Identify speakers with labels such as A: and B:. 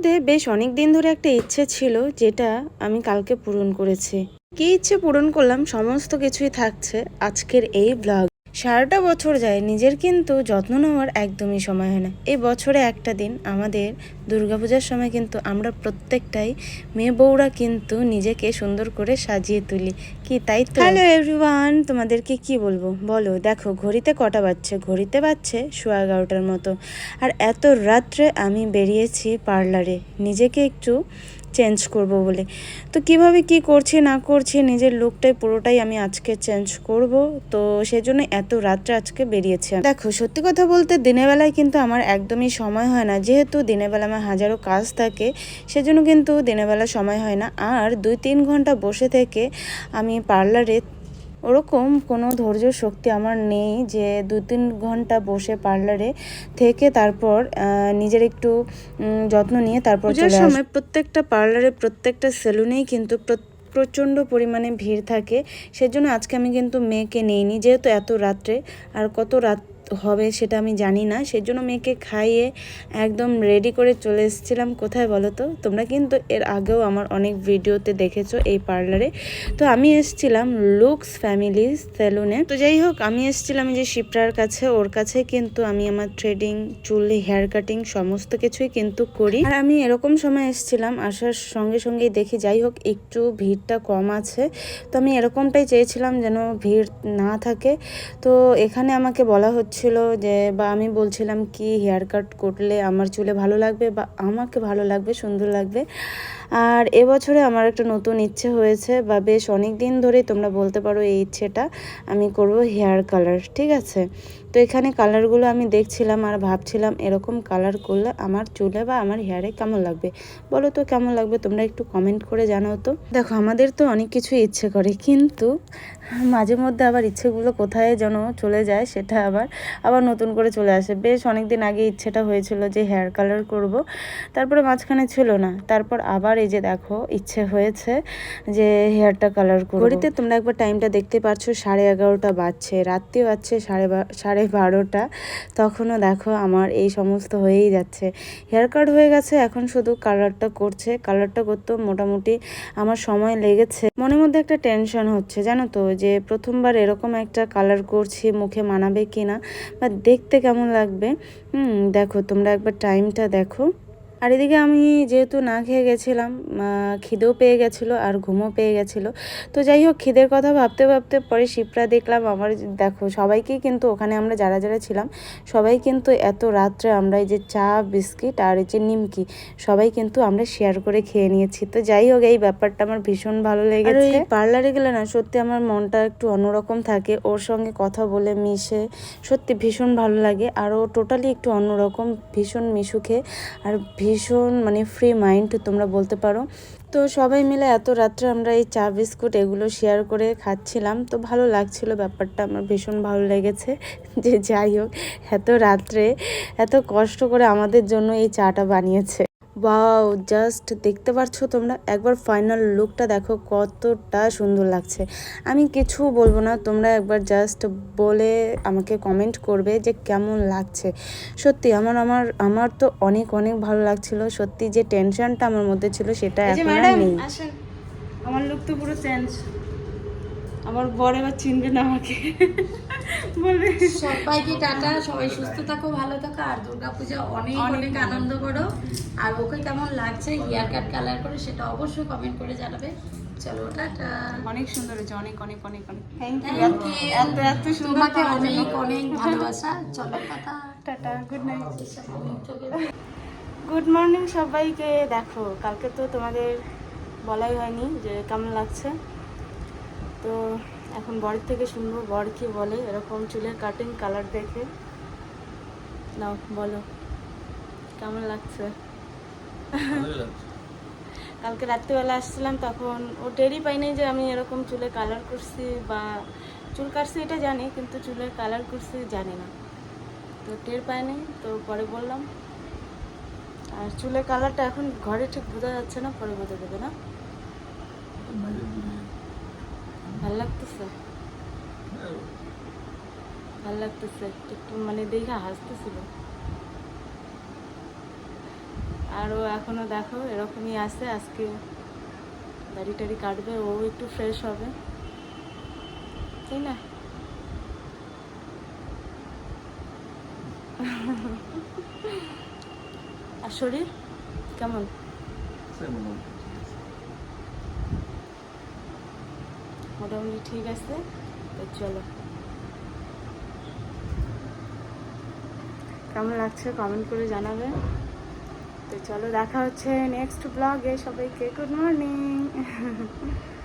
A: মধ্যে বেশ অনেক দিন ধরে একটা ইচ্ছে ছিল, যেটা আমি কালকে পূরণ করেছি। কি ইচ্ছে পূরণ করলাম, সমস্ত কিছুই থাকছে। আজকের এই ব্লগ সারাটা বছর যায়, নিজের কিন্তু যত্ন নেওয়ার একদমই সময় হয় না। এই বছরে একটা দিন আমাদের দুর্গাপূজার সময় কিন্তু আমরা প্রত্যেকটাই মেয়ে বউরা কিন্তু নিজেকে সুন্দর করে সাজিয়ে তুলি। কি, তাই তো? হ্যালো এভরিওয়ান তোমাদেরকে কি বলব? বলো, দেখো, ঘড়িতে কটা বাজছে? ঘড়িতে বাজছে সোয়া এগারোটার মতো। আর এত রাত্রে আমি বেরিয়েছি পার্লারে। নিজেকে একটু চেঞ্জ করব বলে। তো কীভাবে কি করছে, না করছে, নিজের লুকটাই পুরোটাই আমি আজকে চেঞ্জ করব। তো সেই জন্য এত রাত্রে আজকে বেরিয়েছে দেখো, সত্যি কথা বলতে দিনের বেলায় কিন্তু আমার একদমই সময় হয় না। যেহেতু দিনের বেলা আমার হাজারো কাজ থাকে, সেজন্য কিন্তু দিনের বেলা সময় হয় না। আর দুই তিন ঘণ্টা বসে থেকে আমি পার্লারে ওরকম কোনো ধৈর্য শক্তি আমার নেই যে দু তিন ঘণ্টা বসে পার্লারে থেকে তারপর নিজের একটু যত্ন নিয়ে তারপর
B: পূজার সময়
A: প্রত্যেকটা পার্লারে প্রত্যেকটা সেলুনেই কিন্তু প্রচণ্ড পরিমাণে ভিড় থাকে। সেজন্য আজকে আমি কিন্তু মেয়েকে নিইনি যেহেতু এত রাত্রে আর কত রাত হবে সেটা আমি জানি না। সেজন্য মেয়েকে খাইয়ে একদম রেডি করে চলে এসেছিলাম। কোথায় বলো তো? তোমরা কিন্তু এর আগেও আমার অনেক ভিডিওতে দেখেছ এই পার্লারে তো আমি এসেছিলাম লুকস ফ্যামিলি সেলুনে তো যাই হোক, আমি এসেছিলাম যে শিপ্রার কাছে, ওর কাছে কিন্তু আমি আমার থ্রেডিং চুল হেয়ার কাটিং সমস্ত কিছুই কিন্তু করি। আর আমি এরকম সময় এসেছিলাম, আসার সঙ্গে সঙ্গেই দেখি, যাই হোক, একটু ভিড়টা কম আছে। তো আমি এরকমটাই চেয়েছিলাম যেন ভিড় না থাকে। তো এখানে আমাকে বলা হচ্ছিল যে, বা আমি বলছিলাম কি হেয়ার কাট করলে আমার চুলে ভালো লাগবে বা আমাকে ভালো লাগবে, সুন্দর লাগবে। আর এবছরে আমার একটা নতুন ইচ্ছে হয়েছে বা বেশ অনেক দিন ধরেই তোমরা বলতে পারো এই ইচ্ছেটা আমি করব হেয়ার কালার ঠিক আছে? এখানে কালারগুলো আমি দেখছিলাম আর ভাবছিলাম এরকম কালার করলে আমার চুলে বা আমার হেয়ারে কেমন লাগবে? বলো তো কেমন লাগবে? তোমরা একটু কমেন্ট করে জানাও তো। দেখো, আমাদের তো অনেক কিছু ইচ্ছে করে, কিন্তু মাঝে মধ্যে আবার ইচ্ছেগুলো কোথায় যেন চলে যায় সেটা আবার আবার নতুন করে চলে আসে। বেশ অনেক দিন আগে ইচ্ছেটা হয়েছিল যে হেয়ার কালার করব, তারপরে মাঝখানে ছিল না। তারপর আবার এই যে দেখো, ইচ্ছে হয়েছে যে হেয়ারটা কালার করব। ঘড়িতে তোমরা একবার টাইমটা দেখতে পাচ্ছ সাড়ে এগারোটা বাজছে রাত্রি বাজছে সাড়ে সাড়ে বারোটা, তখনও দেখো আমার এই সমস্ত হয়েই যাচ্ছে। হেয়ার কাট হয়ে গেছে, এখন শুধু কালারটা করছে। কালারটা করতেও মোটামুটি আমার সময় লেগেছে। মনের মধ্যে একটা টেনশন হচ্ছে, জানো তো, যে প্রথমবার এরকম একটা কালার করছি, মুখে মানাবে কি না বা দেখতে কেমন লাগবে? হুম, দেখো, তোমরা একবার টাইমটা দেখো। আর এদিকে আমি যেহেতু না খেয়ে গেছিলাম খিদেও পেয়ে গেছিল আর ঘুমও পেয়ে গেছিল। তো যাই হোক খিদের কথা ভাবতে ভাবতে পরে শিপ্রা দেখলাম আমার দেখো সবাইকেই কিন্তু ওখানে আমরা যারা যারা ছিলাম সবাই কিন্তু এত রাত্রে আমরা এই যে চা বিস্কিট আর এই যে নিমকি সবাই কিন্তু আমরা শেয়ার করে খেয়ে নিয়েছি। তো যাই হোক এই ব্যাপারটা আমার ভীষণ ভালো লেগেছে। পার্লারে গেলে না সত্যি আমার মনটা একটু অন্যরকম থাকে ওর সঙ্গে কথা বলে মিশে সত্যি ভীষণ ভালো লাগে আর ও টোটালি একটু অন্যরকম ভীষণ মিশুখে আর ভীষণ মানে ফ্রি মাইন্ড তোমরা বলতে পারো। তো সবাই মিলে এত রাত্রে আমরা এই চা, বিস্কুট এগুলো শেয়ার করে খাচ্ছিলাম। তো ভালো লাগছিল ব্যাপারটা, আমার ভীষণ ভালো লেগেছে। যে যাই হোক, এত রাত্রে এত কষ্ট করে আমাদের জন্য এই চাটা বানিয়েছে। ওয়াও জাস্ট দেখতে পারছ তোমরা? একবার ফাইনাল লুকটা দেখো কতটা সুন্দর লাগছে। আমি কিছু বলব না তোমরা একবার জাস্ট বলে আমাকে কমেন্ট করবে যে কেমন লাগছে। সত্যি আমার আমার আমার তো অনেক অনেক ভালো লাগছিল। সত্যি যে টেনশনটা আমার মধ্যে ছিল সেটা এখন আর নেই।
B: আমার লুক তো পুরো চেঞ্জ আমার বর এবার চিনবে না আমাকে। বলবে।
C: সবাইকে টাটা সবাই সুস্থ থাকো ভালো থাকো আর দুর্গাপূজা অনেক অনেক আনন্দ করো। আর ওকে কেমন লাগছে হেয়ার কাট কালার করে সেটা অবশ্যই কমেন্ট করে জানাবে। চলো টাটা।
B: অনেক সুন্দর হয়েছে অনেক অনেক অনেক অনেক। থ্যাংক ইউ এত এত সুন্দর
C: তোমাকে অনেক অনেক ভালোবাসা। চলো tata.
B: Tata good night good morning সবাইকে। দেখো কালকে তো তোমাদের বলাই হয়নি যে কেমন লাগছে। তো এখন বরের থেকে শুনব বর কি বলে? এরকম চুলের কাটিং কালার দেখে। নাও বলো। কেমন লাগছে? কালকে রাত্রিবেলা আসছিলাম তখন ও টেরই পাইনি যে আমি এরকম চুলে কালার করছি বা চুল কাটছি এটা জানি কিন্তু চুলের কালার করছি জানি না। তো টের পাইনি তো পরে বললাম। আর চুলের কালারটা এখন ঘরে ঠিক বোঝা যাচ্ছে না পরে বোঝা যাবে না। ভালো লাগতেছে? ভালো লাগতেছে, একটু মানে দেখে হাসতেছিল। আর ও এখনও দেখো, এরকমই আছে, আজকে দাড়ি টাড়ি কাটবে, ও একটু ফ্রেশ হবে। তাই না? আর শরীর? কেমন? মোটামুটি ঠিক আছে, তো চলো। কেমন লাগছে কমেন্ট করে জানাবে। তো চলো, দেখা হচ্ছে নেক্সট ব্লগে সবাইকে। Good morning